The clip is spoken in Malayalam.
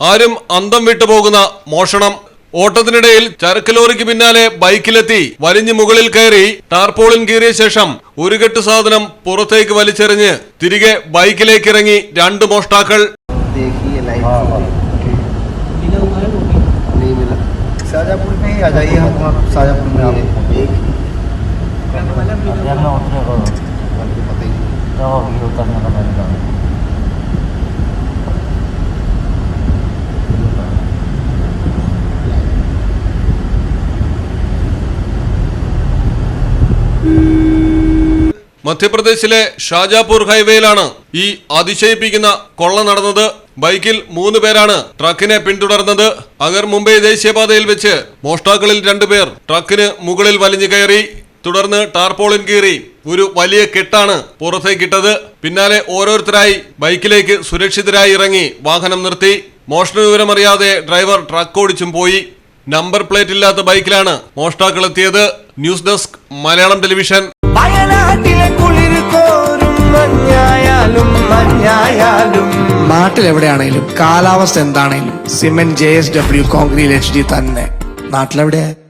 ആരും അന്തം വിട്ടുപോകുന്ന മോഷണം. ഓട്ടത്തിനിടയിൽ ചരക്ക് ലോറിക്ക് പിന്നാലെ ബൈക്കിലെത്തി. വലിഞ്ഞു മുകളിൽ കയറി ടാർപോളിൻ കീറിയ ശേഷം ഒരു കെട്ട് സാധനം പുറത്തേക്ക് വലിച്ചെറിഞ്ഞ് തിരികെ ബൈക്കിലേക്ക് ഇറങ്ങി രണ്ട് മോഷ്ടാക്കൾ. മധ്യപ്രദേശിലെ ഷാജാപൂർ ഹൈവേയിലാണ് ഈ അതിശയിപ്പിക്കുന്ന കൊള്ള നടന്നത്. ബൈക്കിൽ മൂന്ന് പേരാണ് ട്രക്കിനെ പിന്തുടർന്നത്. അഗർ മുംബൈ ദേശീയപാതയിൽ വെച്ച് മോഷ്ടാക്കളിൽ രണ്ടുപേർ ട്രക്കിന് മുകളിൽ വലിഞ്ഞു കയറി തുടർന്ന് ടാർപോളിൻ കീറി ഒരു വലിയ കെട്ടാണ് പുറത്തേക്കിട്ടത്. പിന്നാലെ ഓരോരുത്തരായി ബൈക്കിലേക്ക് സുരക്ഷിതരായി ഇറങ്ങി വാഹനം നിർത്തി. മോഷണ വിവരമറിയാതെ ഡ്രൈവർ ട്രക്ക് ഓടിച്ചും പോയി. നമ്പർ പ്ലേറ്റ് ഇല്ലാത്ത ബൈക്കിലാണ് മോഷ്ടാക്കൾ എത്തിയത്. News desk Malayalam television. വയനാട്ടിലെ കുളിര് കോരും മഞ്ഞായാലും മഞ്ഞായാലും. നാട്ടിലെവിടെയാണേലും കാലാവസ്ഥ എന്താണെങ്കിലും cement J S W concrete H D തന്നെ. നാട്ടിലെവിടെയാ?